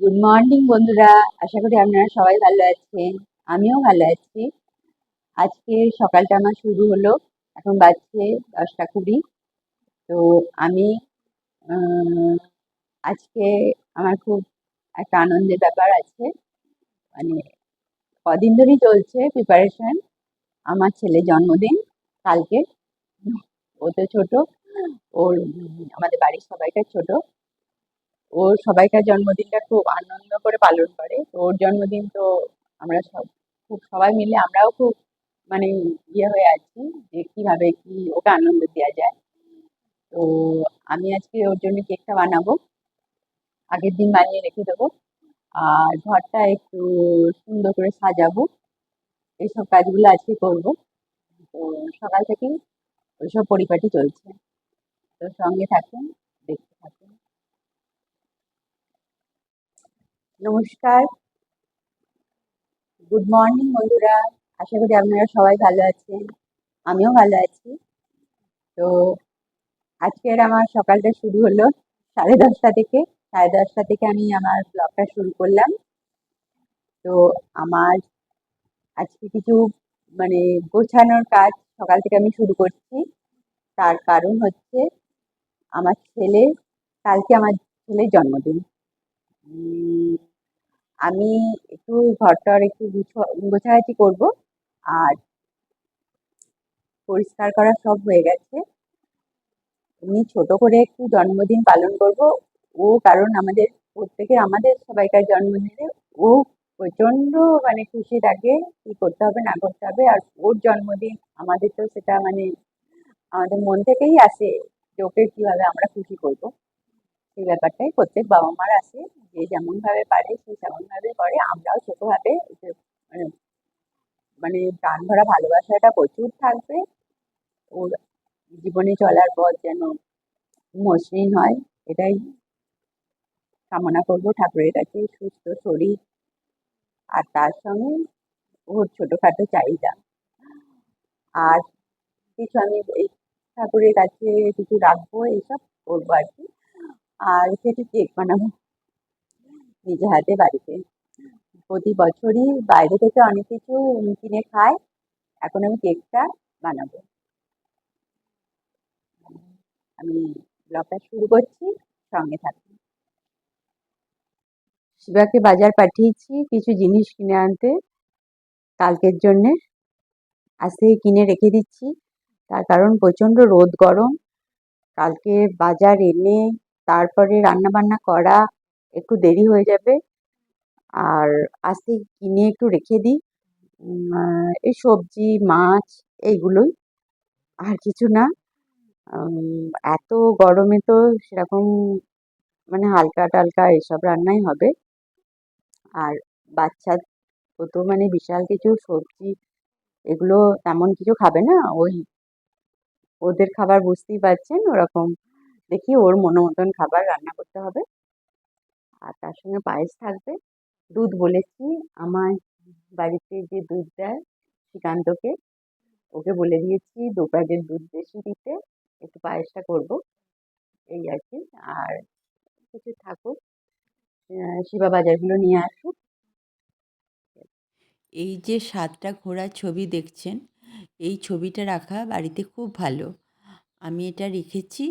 Good morning বন্ধুরা। আশা করি আপনারা সবাই ভালো আছেন। আমিও ভালো আছি। আজকে সকালটা আমার শুরু হলো। এখন বাজছে দশটা কুড়ি। তো আমি আজকে আমার খুব একটা আনন্দের ব্যাপার আছে। মানে কদিন ধরেই চলছে প্রিপারেশন আমার ছেলের জন্মদিন কালকে। ও তো ছোটো। ওর, আমাদের বাড়ির সবাইটা ছোট। ওর সবাইকার জন্মদিনটা খুব আনন্দ করে পালন করে। তো ওর জন্মদিন তো আমরা সব, খুব সবাই মিলে আমরাও খুব মানে ইয়ে হয়ে আছি যে কীভাবে কি ওকে আনন্দ দেওয়া যায়। তো আমি আজকে ওর জন্য কেকটা বানাবো। আগের দিন বানিয়ে রেখে দেবো। আর ঘরটা একটু সুন্দর করে সাজাবো। এইসব কাজগুলো আজকে করব। তো সকাল থেকেই ওইসব পরিপাটি চলছে। তো সঙ্গে থাকুন, দেখতে থাকুন। নমস্কার। গুড মর্নিং বন্ধুরা। আশা করি আপনারা সবাই ভালো আছেন। আমিও ভালো আছি। তো আজকের আমার সকালটা শুরু হলো সাড়ে দশটা থেকে। সাড়ে দশটা থেকে আমি আমার ব্লগটা শুরু করলাম। তো আমার আজকে কিছু মানে গোছানোর কাজ সকাল থেকে আমি শুরু করছি। তার কারণ হচ্ছে আমার ছেলে, কালকে আমার ছেলের জন্মদিন। আমি একটু ঘরটার একটু গুছ- গোছাগাছি করব। আর পরিষ্কার করা সব হয়ে গেছে। এমনি ছোট করে একটু জন্মদিন পালন করব। ও কারণ আমাদের, প্রত্যেকে আমাদের সবাইকার জন্মদিনে ও প্রচণ্ড মানে খুশি থাকে। কি করতে হবে, না করতে হবে। আর ওর জন্মদিন আমাদের তো সেটা মানে আমাদের মন থেকেই আসে যে ওকে কীভাবে আমরা খুশি করব। সেই ব্যাপারটাই প্রত্যেক বাবা মার আসে, যে যেমন ভাবে পারে সে তেমন ভাবে করে। আমরাও ছোটভাবে মানে মানে প্রাণ ভরা ভালোবাসাটা প্রচুর থাকবে। ওর জীবনে চলার পর যেন মসৃণ হয়, এটাই কামনা করব ঠাকুরের কাছে। সুস্থ শরীর। আর তার সঙ্গে ওর ছোটোখাটো চাহিদা। আর কিছু আমি এই ঠাকুরের কাছে কিছু রাখব, এইসব করব আর কি। আর কিছু কেক বানাবো? নিজে হাতে বাড়িতে। প্রতি বছরই বাইরে থেকে অনেক কিছু কিনে খায় এখন আমি কেকটা বানাবো। আমি ব্লগটা শুরু করছি, সঙ্গে থাকুন। শিবাকে বাজার পাঠিয়েছি কিছু জিনিস কিনে আনতে। কালকের জন্যে। আজ থেকে কিনে রেখে দিচ্ছি। তার কারণ প্রচণ্ড রোদ গরম। কালকে বাজার এনে তারপরে রান্না বান্না করা একটু দেরি হয়ে যাবে। আর থেকে কিনে একটু রেখে দিই? এই সবজি, মাছ এইগুলোই। আর কিছু না। এত গরমে তো সেরকম মানে হালকা টালকা এসব রান্নাই হবে। আর বাচ্চা ও তো মানে বিশাল কিছু সবজি, এগুলো তেমন কিছু খাবে না। ওই ওদের খাবার বুঝতেই পারছেন ওরকম। দেখি ওর মনো মতন খাবার রান্না করতে হবে। আর তার সঙ্গে পায়েস থাকবে। দুধ বলেছি, আমার বাড়িতে যে দুধ দেয়, শ্রীকান্তকে, ওকে বলে দিয়েছি দু প্যাকেট দুধ বেশি দিতে, একটু পায়েসটা করব। এই আর কি, আর কিছু থাকুক শিবা বাজারগুলো নিয়ে আসুক। এই যে সাতটা ঘোড়ার ছবি দেখছেন, এই ছবিটা রাখা বাড়িতে খুব ভালো। আমি এটা রেখেছি।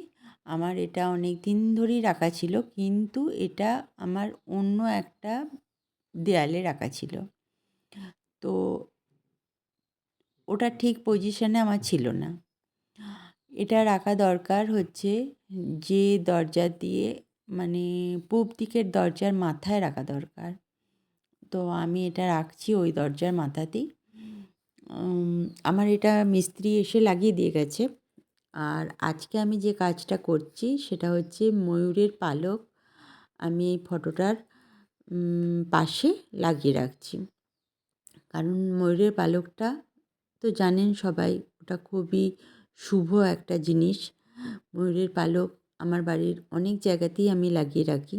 আমার এটা অনেক দিন ধরেই রাখা ছিল, কিন্তু এটা আমার অন্য একটা দেয়ালে রাখা ছিল। তো ওটা ঠিক পজিশনে আমার ছিল না। এটা রাখা দরকার হচ্ছে যে দরজা দিয়ে মানে পূব দিকের দরজার মাথায় রাখা দরকার। তো আমি এটা রাখছি ওই দরজার মাথাতেই। আমার এটা মিস্ত্রি এসে লাগিয়ে দিয়ে গেছে। আর আজকে আমি যে কাজটা করছি সেটা হচ্ছে ময়ূরের পালক আমি এই ফটোটার পাশে লাগিয়ে রাখছি। কারণ ময়ূরের পালকটা তো জানেন সবাই, ওটা খুবই শুভ একটা জিনিস। ময়ূরের পালক আমার বাড়ির অনেক জায়গাতেই আমি লাগিয়ে রাখি।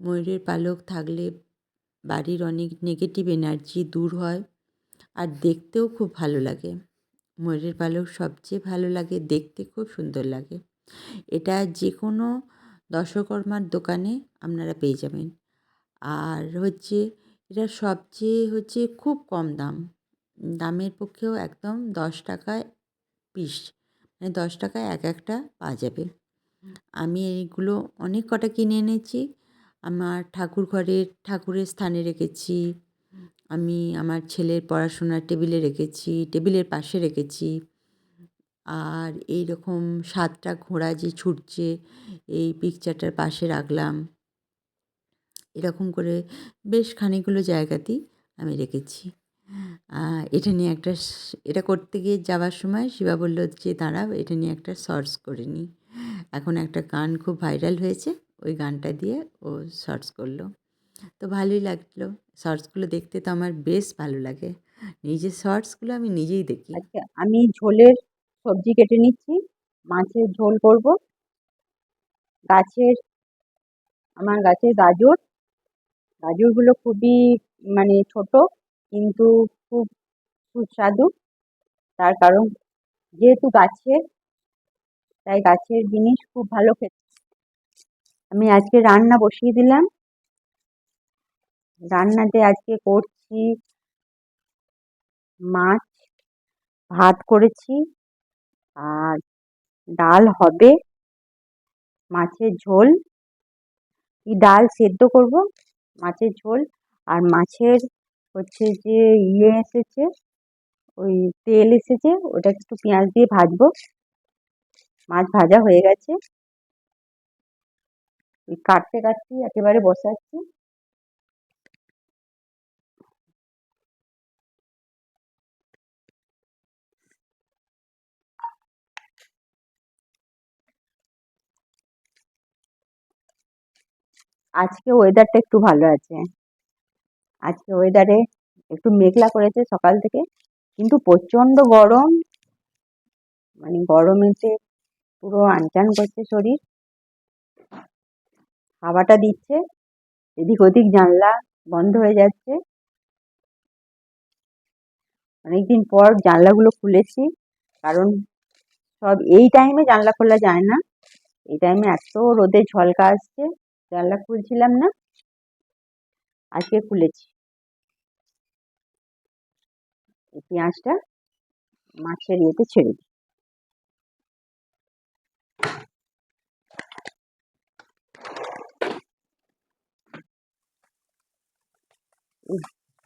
ময়ূরের পালক থাকলে বাড়ির অনেক নেগেটিভ এনার্জি দূর হয় আর দেখতেও খুব ভালো লাগে। ময়ূরের পালক সবচেয়ে ভালো লাগে, দেখতে খুব সুন্দর লাগে। এটা যে কোনো দশকর্মার দোকানে আপনারা পেয়ে যাবেন। আর হচ্ছে এটা সবচেয়ে হচ্ছে খুব কম দাম। দামের পক্ষেও একদম দশ টাকায় পিস মানে দশ টাকায় এক একটা পাওয়া যাবে। আমি এইগুলো অনেক কটা কিনে এনেছি। আমার ঠাকুর ঘরের ঠাকুরের স্থানে রেখেছি। আমি আমার ছেলের পড়াশোনার টেবিলে রেখেছি, টেবিলের পাশে রেখেছি। আর এই রকম সাতটা ঘোড়া যে ছুটছে, এই পিকচারটার পাশে রাখলাম। এরকম করে বেশ খানিকগুলো জায়গাতেই আমি রেখেছি। এটা নিয়ে একটা এটা করতে গিয়ে যাওয়ার সময় শিবা বলল যে, দাঁড়াও, এটা নিয়ে একটা শর্টস করে নিই এখন একটা গান খুব ভাইরাল হয়েছে, ওই গানটা দিয়ে ও শর্টস করল। তো ভালোই লাগল। শর্টসগুলো দেখতে তো আমার বেশ ভালো লাগে। নিজের শর্টসগুলো আমি নিজেই দেখি। আচ্ছা আমি ঝোলের সবজি কেটে নিচ্ছি। মাছের ঝোল করব। গাছের, আমার গাছের গাজর। গাজরগুলো খুবই মানে ছোট, কিন্তু খুব সুস্বাদু। তার কারণ যেহেতু গাছের, তাই গাছের জিনিস খুব ভালো খেতে। আমি আজকে রান্না বসিয়ে দিলাম। রান্নাতে আজকে করছি মাছ, ভাত করেছি আর ডাল হবে, মাছের ঝোল। কি ডাল সেদ্ধ করব? মাছের ঝোল আর মাছের হচ্ছে যে ইয়ে এসেছে, ওই তেল এসেছে, ওটা একটু পেঁয়াজ দিয়ে ভাজবো। মাছ ভাজা হয়ে গেছে। কাটতে কাটতে একেবারে বসাচ্ছি। আজকে ওয়েদারটা একটু ভালো আছে। আজকে ওয়েদারে একটু মেঘলা করেছে সকাল থেকে, কিন্তু প্রচণ্ড গরম। মানে গরমেতে পুরো আনচান করছে শরীর। হাওয়াটা দিচ্ছে, এদিক ওদিক জানলা বন্ধ হয়ে যাচ্ছে। অনেকদিন পর জানলাগুলো খুলেছি, কারণ সব এই টাইমে জানলা খোলা যায় না। এই টাইমে এত রোদে ঝলকা আসছে। জানলা খুলছিলাম না, আজকে খুলেছি। এই পেঁয়াজটা মাছের ইয়েতে ছেড়ে দিই।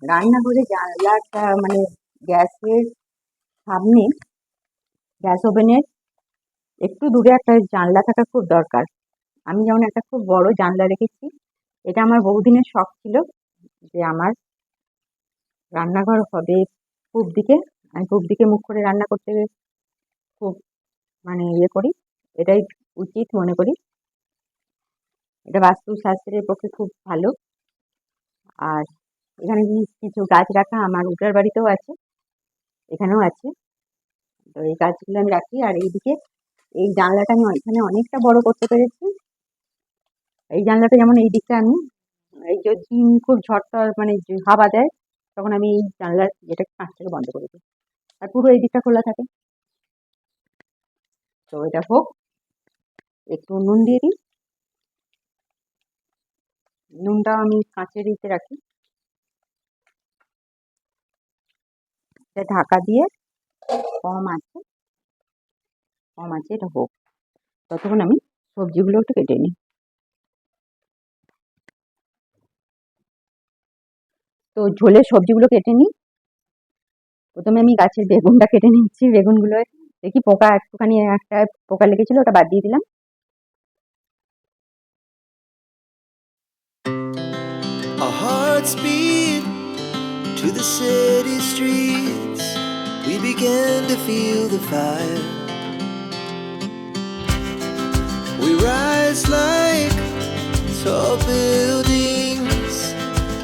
রান্নাঘরে জানলাটা মানে গ্যাসের সামনে, গ্যাস ওভেনের একটু দূরে একটা জানলা থাকা খুব দরকার। আমি যেমন একটা খুব বড় জানলা রেখেছি, এটা আমার বহুদিনের শখ ছিল যে আমার রান্নাঘর হবে পূব দিকে। আমি পূব দিকে মুখ করে রান্না করতে খুব মানে ইয়ে করি, এটাই উচিত মনে করি। এটা বাস্তুশাস্ত্রের পক্ষে খুব ভালো। আর এখানে কিছু গাছ রাখা আমার উটার বাড়িতেও আছে, এখানেও আছে। তো এই গাছগুলো আমি রাখি, আর এইদিকে এই জানলাটা আমি এখানে অনেকটা বড় করতে পেরেছি। এই জানলাটা যেমন এই দিকটা আমি, এই যে দিন খুব ঝড়টা মানে হাওয়া দেয়, তখন আমি এই জানলার যেটা কাঁচটাকে বন্ধ করে দিই। আর পুরো এই দিকটা খোলা থাকে। তো এটা হোক, একটু নুন দিয়ে দিই। নুনটা আমি কাঁচের দিতে রাখি। ঢাকা দিয়ে কম আছে কম আছে, এটা হোক। ততক্ষণ আমি সবজিগুলো একটু কেটে নিই। তো ঝোলের সবজিগুলো কেটে নিই প্রথমে আমি গাছের বেগুনটা কেটে নিচ্ছি বেগুনগুলো দেখি পোকা একটুখানি একটা পোকা লেগেছিল ওটা বাদ দিয়ে দিলাম To the city streets, we began to feel the fire. We rise like tall buildings.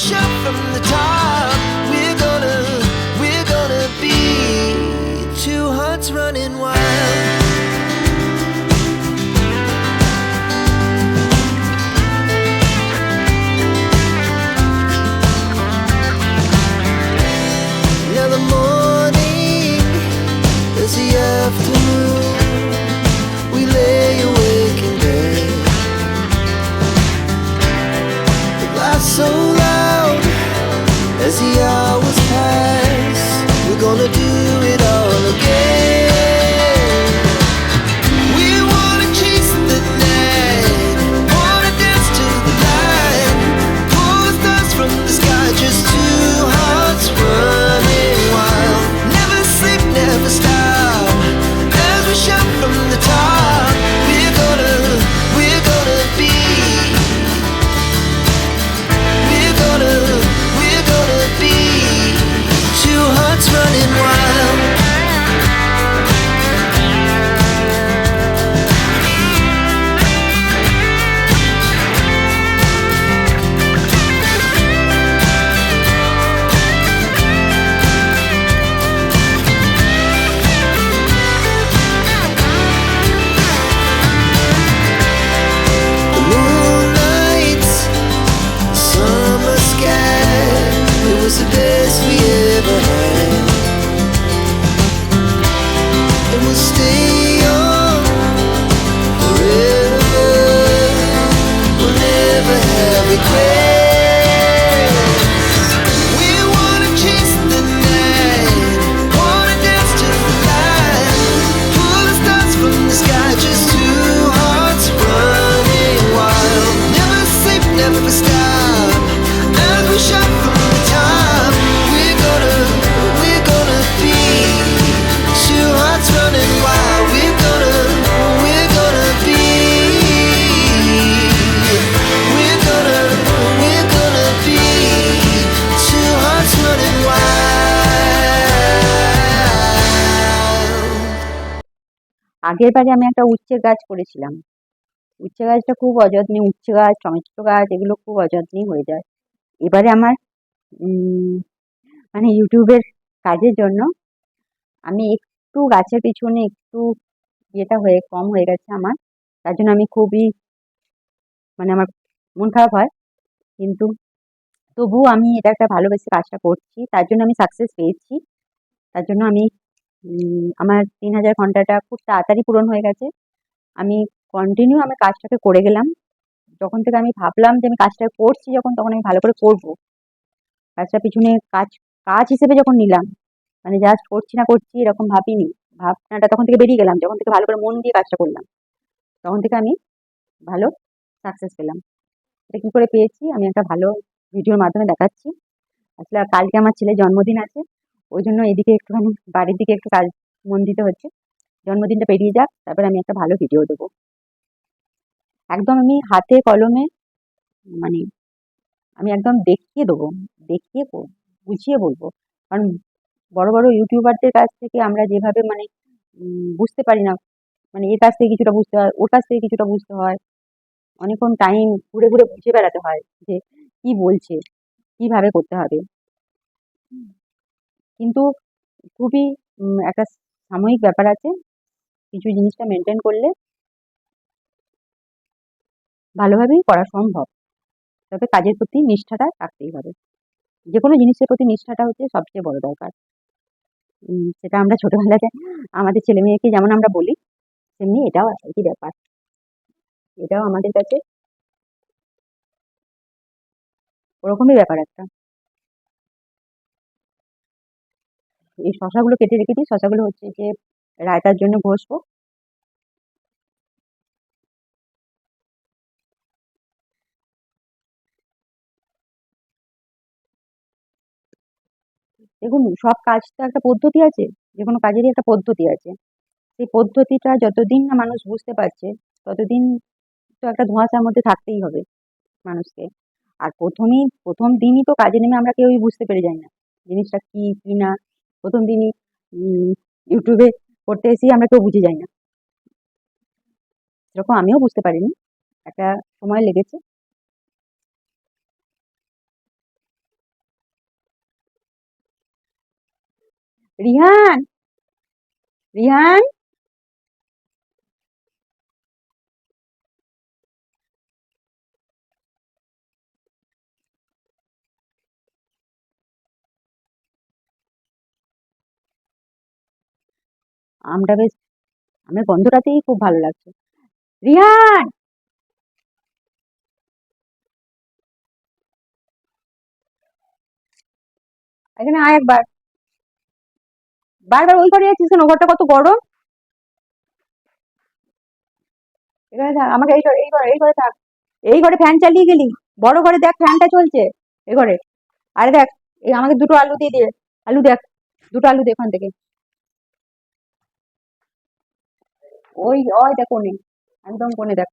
shout from the top, আগের বারে আমি একটা উচ্ছে গাছ করেছিলাম। উচ্ছে গাছটা খুব অযত্নে উচ্ছে গাছ টমেটো গাছ, এগুলো খুব অযত্নেই হয়ে যায়। এবারে আমার মানে ইউটিউবের কাজের জন্য আমি একটু গাছের পিছনে একটু ইয়েটা হয়ে, কম হয়ে গেছে আমার। তার জন্য আমি খুবই মানে আমার মন খারাপ হয়। কিন্তু তবুও আমি এটা একটা ভালোবেসে কাজটা করছি। তার জন্য আমি সাকসেস পেয়েছি। তার জন্য আমি আমার তিন হাজার ঘন্টাটা খুব তাড়াতাড়ি পূরণ হয়ে গেছে। আমি কন্টিনিউ আমি কাজটাকে করে গেলাম। যখন থেকে আমি ভাবলাম যে আমি কাজটা করছি যখন, তখন আমি ভালো করে করব। কাজটা পিছনে কাজ কাজ হিসেবে যখন নিলাম মানে জাস্ট করছি না করছি এরকম ভাবিনি, ভাবনাটা তখন থেকে বেরিয়ে গেলাম, যখন থেকে ভালো করে মন দিয়ে কাজটা করলাম, তখন থেকে আমি ভালো সাকসেস পেলাম। এটা কী করে পেয়েছি? আমি একটা ভালো ভিডিওর মাধ্যমে দেখাচ্ছি। আসলে কালকে আমার ছেলের জন্মদিন আছে। ওই জন্য এদিকে একটুখানি, বাড়ির দিকে একটু কাজ মন দিতে হচ্ছে। জন্মদিনটা পেরিয়ে যাক, তারপরে আমি একটা ভালো ভিডিও দেবো। একদম আমি হাতে কলমে মানে আমি একদম দেখিয়ে দেবো, দেখিয়ে বুঝিয়ে বলব। কারণ বড় বড় ইউটিউবারদের কাছ থেকে আমরা যেভাবে মানে বুঝতে পারি না মানে এর কাছ থেকে কিছুটা বুঝতে হয়, ওর কাছ থেকে কিছুটা বুঝতে হয়। অনেকক্ষণ টাইম ঘুরে ঘুরে বুঝে বেড়াতে হয় যে কি বলছে, কীভাবে করতে হবে। কিন্তু খুবই একটা সাময়িক ব্যাপার আছে। কিছু জিনিসটা মেনটেন করলে ভালোভাবেই করা সম্ভব। তবে কাজের প্রতি নিষ্ঠাটা রাখতেই হবে। যে কোনো জিনিসের প্রতি নিষ্ঠাটা হচ্ছে সবচেয়ে বড় দরকার। সেটা আমরা ছোটবেলাতে আমাদের ছেলে মেয়েকে যেমন আমরা বলি, তেমনি এটাও একই ব্যাপার। এটাও আমাদের কাছে ওরকমই ব্যাপার একটা। এই শশাগুলো কেটে রেখেছি শশাগুলো হচ্ছে যে রায়তার জন্য ঘষবো। দেখুন, সব কাজ তো একটা পদ্ধতি আছে, যে কোনো কাজেরই একটা পদ্ধতি আছে। সেই পদ্ধতিটা যতদিন না মানুষ বুঝতে পারছে, ততদিন তো একটা ধোঁয়াশার মধ্যে থাকতেই হবে মানুষকে। আর প্রথমেই, প্রথম দিনই তো কাজে নেমে আমরা কেউই বুঝতে পেরে যাই না, জিনিসটা কি কি না। প্রথম দিনই ইউটিউবে পড়তে এসেই আমরা কেউ বুঝে যাই না। সেরকম আমিও বুঝতে পারিনি। একটা সময় লেগেছে। রিহান! রিহান! আমটা বেশ, আমের গন্ধটাতেই খুব ভালো লাগছে। রিহান! এখানে আয় একবার। বারবার ওই ঘরে যাচ্ছিস কেন? ঘরটা কত গরম? এখানে থাক, আমাকে এই ঘরে এই ঘরে এই ঘরে থাক। এই ঘরে ফ্যান চালিয়ে গেলি? বড় ঘরে দেখ ফ্যানটা চলছে, এই ঘরে। আরে দেখ, এই আমাকে দুটো আলু দিয়ে দে, আলু দেখ, দুটো আলু দে এখান থেকে। ওই ওই দেখ কোণে একদম কোণে দেখ।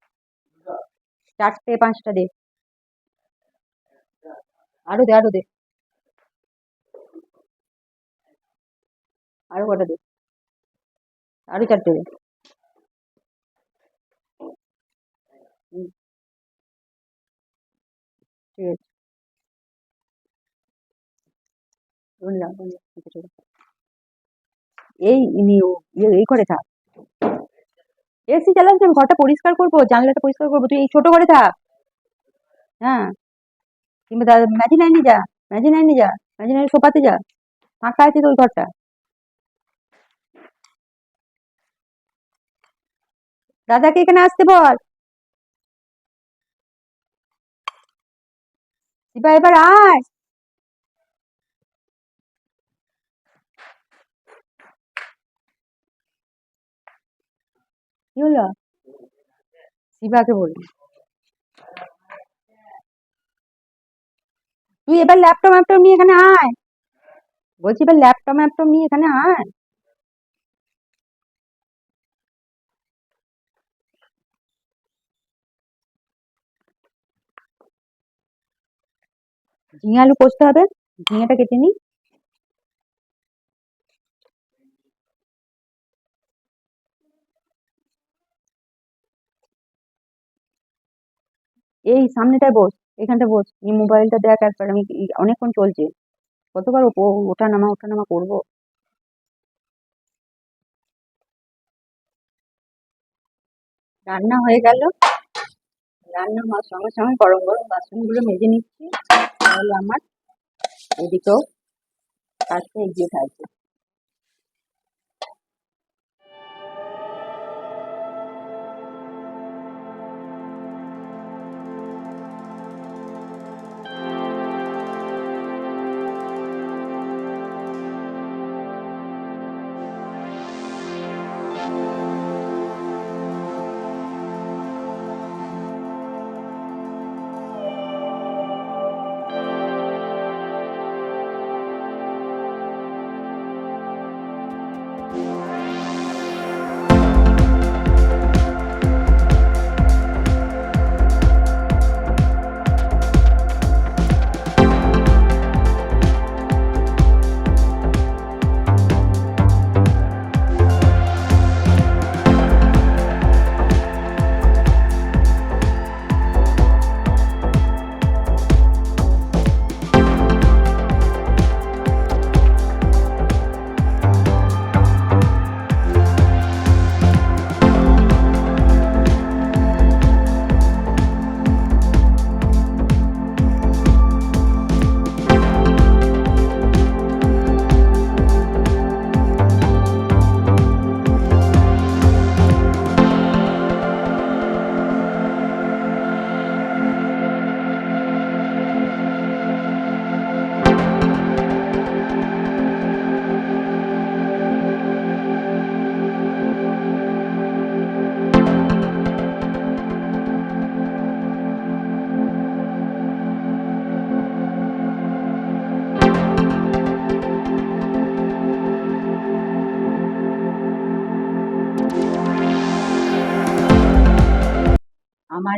চারটে, পাঁচটা দে। আরও দে আরও দে। আরও কটা দে। আরও চারটে দে। ঠিক আছে। এই ইয়ে এই করে থাক। এসি চালাচ্ছি আমি ঘরটা পরিষ্কার করব, জানলাটা পরিষ্কার করব। তুই এই ছোট ঘরে থাক। হ্যাঁ। কিংবা দাদা ম্যাজিন আইনি যা ম্যাজিন আইনি যা ম্যাজিন আইনি সোফাতে যা। ফাঁকা আছে তো ওই ঘরটা। দাদাকে এখানে আসতে বল। শিবা এবার আয়। কি হলো? শিবাকে বলি। তুই এবার ল্যাপটপ ম্যাপটপ নিয়ে এখানে আয়। বলছি এবার ল্যাপটপ ম্যাপটপ নিয়ে এখানে আয়। ঝিঙে আলু কষতে হবে। ঝিঙেটা কেটে নি এই সামনেটায় বস এখানটা বস। এই মোবাইলটা দেখ একবার, আমি অনেকক্ষণ চলছে। কতবার ওঠা নামা ওঠা নামা করব? রান্না হয়ে গেল। রান্না হওয়ার সঙ্গে সঙ্গে গরম গরম বাসনগুলো মেজে নিচ্ছি। তাহলে আমার এদিকেও কাজটা এগিয়ে থাকবে।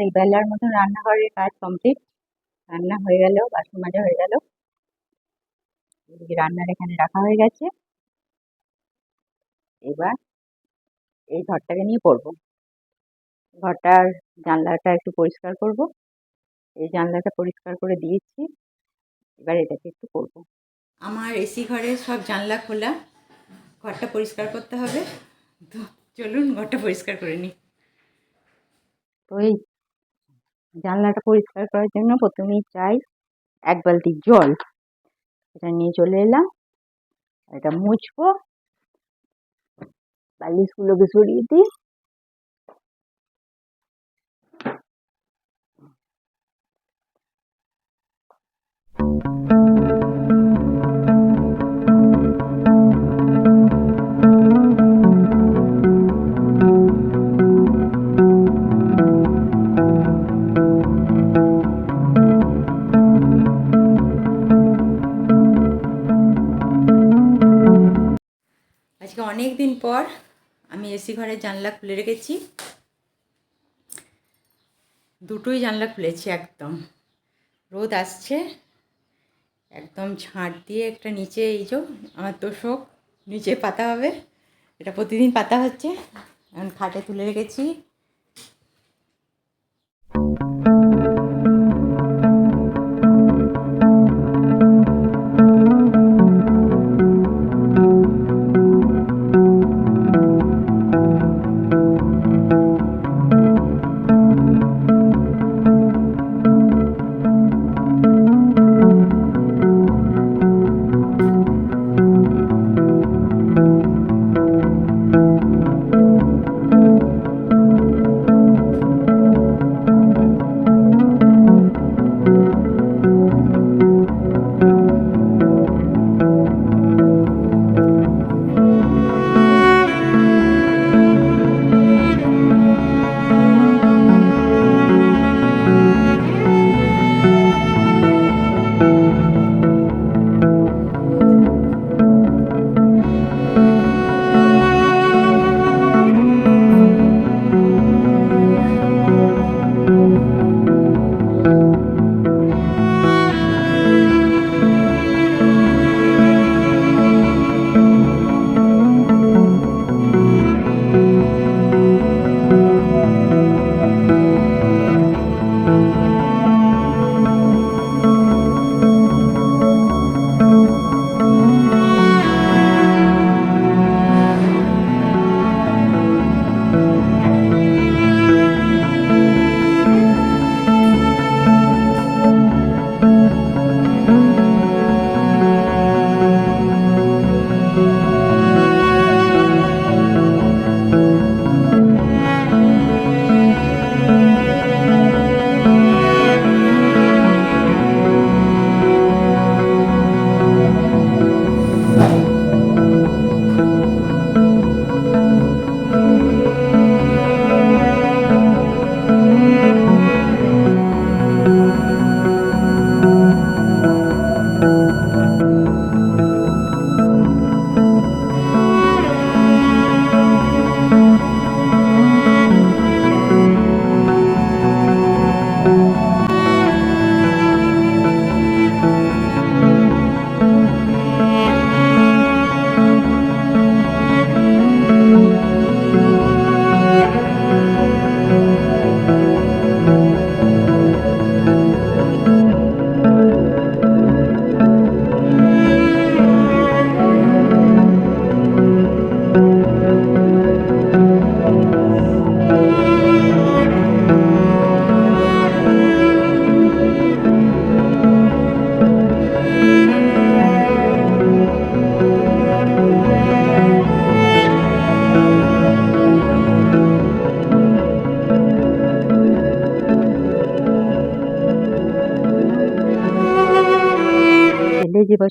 এই বেলার মতন রান্নাঘরের কাজ কমপ্লিট রান্না হয়ে গেল বাসন মাজা হয়ে গেল। এদিকে রান্নার এখানে রাখা হয়ে গেছে। এবার এই ঘরটাকে নিয়ে পড়ব। ঘরটার জানলাটা একটু পরিষ্কার করব। এই জানলাটা পরিষ্কার করে দিয়েছি। এবার এটাকে একটু করব আমার এসি ঘরের সব জানলা খোলা। ঘরটা পরিষ্কার করতে হবে। তো চলুন ঘরটা পরিষ্কার করে নিই। তো এই জানলাটা পরিষ্কার করার জন্য প্রথমেই চাই এক বালতি জল। এটা নিয়ে চলে এলাম। এটা মুছবো। বালিশগুলোকে সরিয়ে দিই। অনেক দিন পর আমি এসি ঘরে জানলা খুলে রেখেছি। দুটোই জানলা খুলেছি একদম। রোদ আসছে, একদম ঝাঁট দিয়ে একটা নিচে এই যে আমার তোষক, নিচে পাতা হবে, এটা প্রতিদিন পাতা হচ্ছে। এখন খাটে তুলে রেখেছি।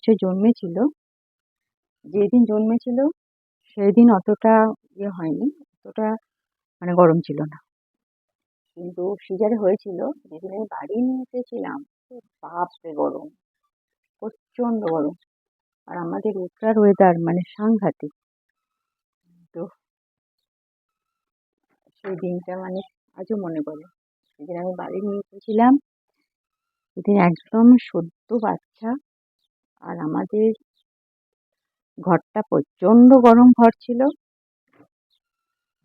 বছর জন্মেছিল, যেদিন জন্মেছিল সেই দিন অতটা ইয়ে হয়নি, অতটা মানে গরম ছিল না। কিন্তু সিজারে হয়েছিল, যেদিন আমি বাড়ি নিয়ে এসেছিলাম বাপরে গরম, প্রচণ্ড গরম। আর আমাদের উত্তরার ওয়েদার মানে সাংঘাতিক। তো সেই দিনটা মানে আজও মনে পড়ে। সেদিন আমি বাড়ি নিয়ে এসেছিলাম, সেদিন একদম সদ্য বাচ্চা আর আমাদের ঘরটা প্রচণ্ড গরম ঘর ছিল।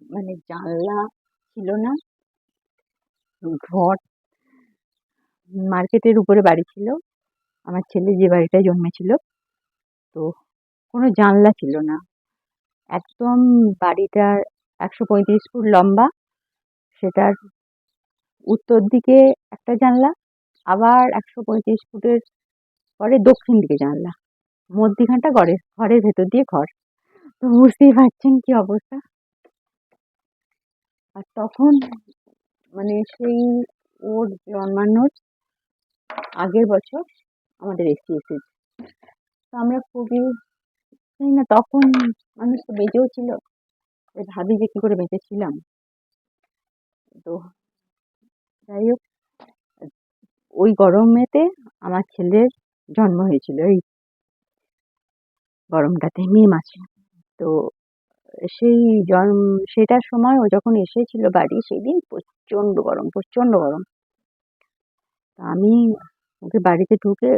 মানে জানলা ছিল না। ঘর মার্কেটের উপরে বাড়ি ছিল। আমার ছেলে যে বাড়িটায় জন্মেছিল। তো কোনো জানলা ছিল না। একদম বাড়িটার একশো পঁয়ত্রিশ ফুট লম্বা। সেটার উত্তর দিকে একটা জানলা। আবার একশো পঁয়ত্রিশ ফুটের পরে দক্ষিণ দিকে জানলা। মধ্যিখানটা ঘরের ঘরের ভেতর দিয়ে ঘর। তো বুঝতেই পারছেন কি অবস্থা? আর তখন মানে সেই ওর জন্মানোর আগের বছর আমাদের এসি এসেছে। তো আমরা খুবই জানি না? তখন মানুষ তো বেঁচেও ছিল। ভাবি যে কী করে বেঁচেছিলাম? তো যাই হোক, ওই গরমেতে আমার ছেলের জন্ম হয়েছিল, এই গরমটাতে, মে মাসে। তো সেই জন্ম, সেটার সময় ও যখন এসেছিল বাড়ি, সেদিন প্রচণ্ড গরম প্রচণ্ড গরম। আমি ওকে বাড়িতে ঢুকে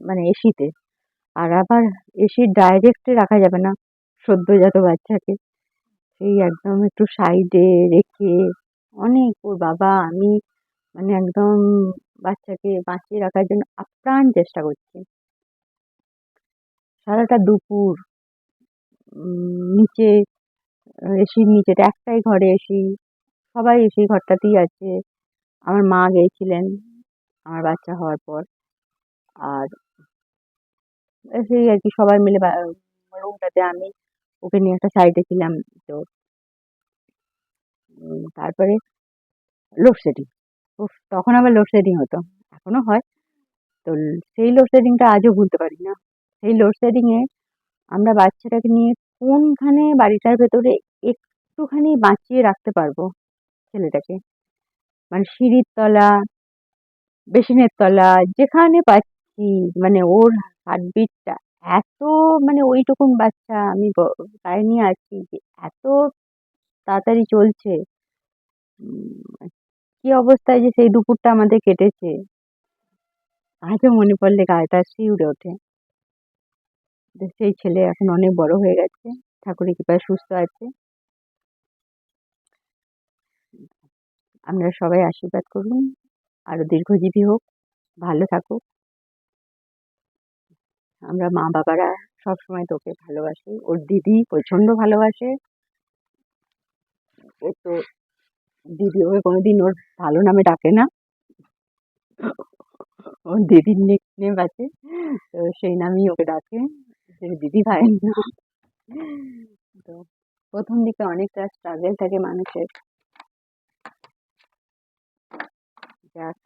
মানে এসিতে, আর আবার এসি ডাইরেক্টে রাখা যাবে না সদ্যোজাত বাচ্চাকে। সেই একদম একটু সাইডে রেখে, অনেক ওর বাবা, আমি মানে একদম বাচ্চাকে বাঁচিয়ে রাখার জন্য আপ্রাণ চেষ্টা করছি। সারাটা দুপুর নিচে এসির নিচেটা একটাই ঘরে এসি সবাই এসি ঘরটাতেই আছে। আমার মা গিয়েছিলেন আমার বাচ্চা হওয়ার পর। আর সেই আর কি সবাই মিলে রুমটাতে আমি ওকে নিয়ে একটা সাইডে ছিলাম তো। তারপরে লোডশেডিং। উফ, তখন আবার লোডশেডিং হতো। এখনও হয়। তো সেই লোডশেডিংটা আজও ভুলতে পারি না। সেই লোডশেডিংয়ে আমরা বাচ্চাটাকে নিয়ে কোনখানে বাড়িটার ভেতরে একটুখানি বাঁচিয়ে রাখতে পারব ছেলেটাকে? মানে সিঁড়ির তলা, বেসিনের তলা, যেখানে পাচ্ছি মানে ওর হার্টবিটটা এত মানে ওইটুকুন বাচ্চা আমি গায়ে নিয়ে আছি যে এত তাড়াতাড়ি চলছে। কি অবস্থায় যে সেই দুপুরটা আমাদের কেটেছে? আজও মনে পড়লে গায়েটা শিউরে ওঠে। সেই ছেলে এখন অনেক বড় হয়ে গেছে, ঠাকুরের কৃপায় সুস্থ আছে। আপনারা সবাই আশীর্বাদ করুন আরও দীর্ঘজীবী হোক, ভালো থাকুক। আমরা মা বাবারা সবসময় তোকে ভালোবাসি, ওর দিদি প্রচণ্ড ভালোবাসে। ও তো দিদি ওকে কোনোদিন ওর ভালো নামে ডাকে না। ওর দিদির নেক নেম আছে, তো সেই নামেই ওকে ডাকে দিদি ভাইয়ের নাম তো প্রথম দিকে অনেকটা স্ট্রাগল থাকে মানুষের। যাক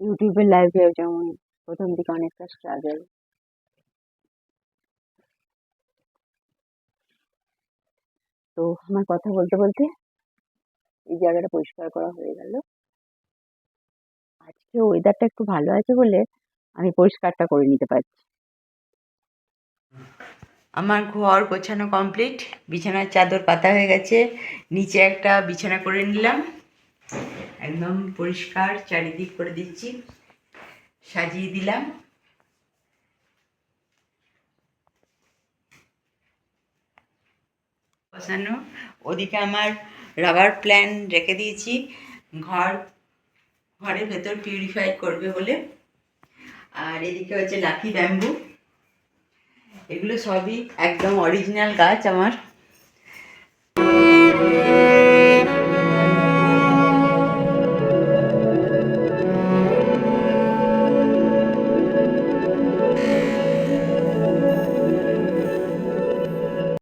ইউটিউবের লাইভেও যেমন প্রথম দিকে অনেকটা স্ট্রাগল তো আমার কথা বলতে বলতে এই জায়গাটা পরিষ্কার করা হয়ে গেল। আজকে ওয়েদারটা একটু ভালো আছে বলে আমি পরিষ্কারটা করে নিতে পারছি। আমার ঘর গোছানো কমপ্লিট বিছানার চাদর পাতা হয়ে গেছে, নিচে একটা বিছানা করে নিলাম। একদম পরিষ্কার চারিদিক করে দিচ্ছি, সাজিয়ে দিলাম। বসানো ওদিকে আমার রাবার প্ল্যান রেখে দিয়েছি। ঘর, ঘরের ভেতর পিউরিফাই করবে বলে। আর এদিকে হচ্ছে লাকি ব্যাম্বু এগুলো সবই একদম অরিজিনাল গাছ আমার।